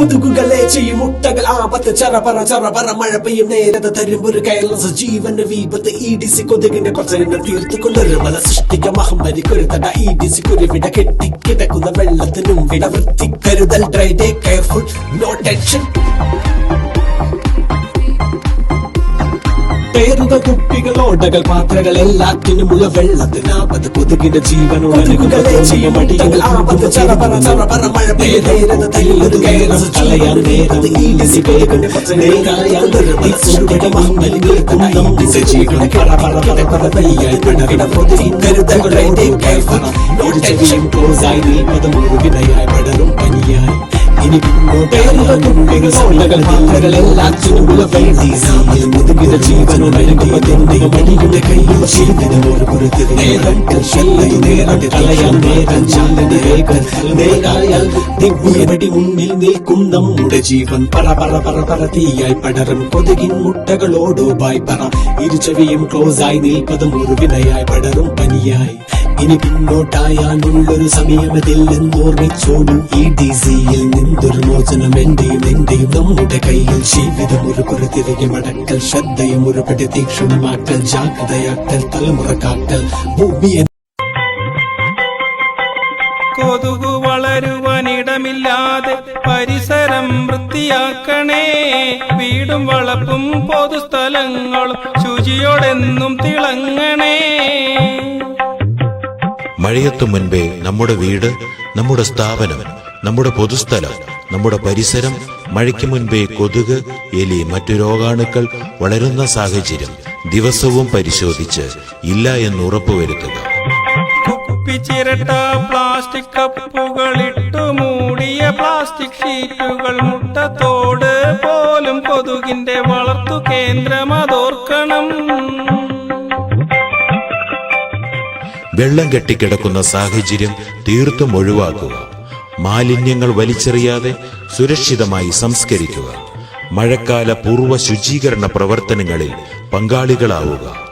കൊതുകുകളെ ചെയ്യും മുട്ടകൾ. ആപത്ത് ചറപറ ചറപറ മഴ പെയ്യും. നേരത തരും ഒരു കയർലസ ജീവന്റെ വീപത്ത് ഇ ഡി സി കൊതുകിന്റെ പ്രചരണം തീർത്തുകൊണ്ടൊരു മല സൃഷ്ടിക്ക. മഹമ്മരി കുരുത്തട ഇ ഡി സി കുരുവിട കെട്ടിക്കിടക്കുന്ന വെള്ളത്തിനും വിട വൃത്തി കരുതൽ dry day careful no tension പേരുകൾ കുപ്പികൾ ഓടകൾ പാത്രകൾ എല്ലാത്തിനുമുള്ള വെള്ളത്തിനാപത് കൊതുകിന്റെ ജീവനുകളെ നീൽപ്പത് ഇനി ഒരു പുറത്ത് നേരം നമ്മുടെ ജീവൻ പറ പറ പറ പറ തീയായി പടരും. കൊതുകിൻ മുട്ടകളോടോ ബായ് പറ. ഇരുചെവിയും ക്ലോസ് ആയി ഒരു വിനയായി പടരും പനിയായി. ഇനി പിന്നോട്ടായാലുള്ളൊരു സമയമതില്ലെന്നോർമ്മിച്ചോളൂ ഈ ഡി സിയിൽ നിന്നൊരു മോചനം എന്റെയും എന്റെയും നമ്മുടെ കയ്യിൽ. ജീവിതം ഒരു കുറുതിരികെ മടക്കൽ ശ്രദ്ധയും ഒരു പടി തീക്ഷണമാക്കൽ ജാഗ്രതയാക്കൽ തലമുറ കാക്കൽ ഭൂമിയെ കൊതുകു വളരുവാനിടമില്ലാതെ പരിസരം വൃത്തിയാക്കണേ. വീടും വളപ്പും പൊതുസ്ഥലങ്ങളും ശുചിയോടെന്നും തിളങ്ങണേ. മഴയെത്തു മുൻപേ നമ്മുടെ വീട് നമ്മുടെ സ്ഥാപനം നമ്മുടെ പൊതുസ്ഥലം നമ്മുടെ പരിസരം മഴയ്ക്ക് മുൻപേ കൊതുക് എലി മറ്റു രോഗാണുക്കൾ വളരുന്ന സാഹചര്യം ദിവസവും പരിശോധിച്ച് ഇല്ല എന്ന് ഉറപ്പുവരുത്തുക. കുപ്പിച്ചിരട്ട പ്ലാസ്റ്റിക് കപ്പുകൾ ഇട്ടു മൂടിയ പ്ലാസ്റ്റിക് ഷീറ്റുകൾ മുട്ടത്തോട് പോലും കൊതുകിന്റെ വളർത്തു കേന്ദ്രം അതോർക്കണം. വെള്ളം കെട്ടിക്കിടക്കുന്ന സാഹചര്യം തീർത്തും ഒഴിവാക്കുക. മാലിന്യങ്ങൾ വലിച്ചെറിയാതെ സുരക്ഷിതമായി സംസ്കരിക്കുക. മഴക്കാല പൂർവ ശുചീകരണ പ്രവർത്തനങ്ങളിൽ പങ്കാളികളാവുക.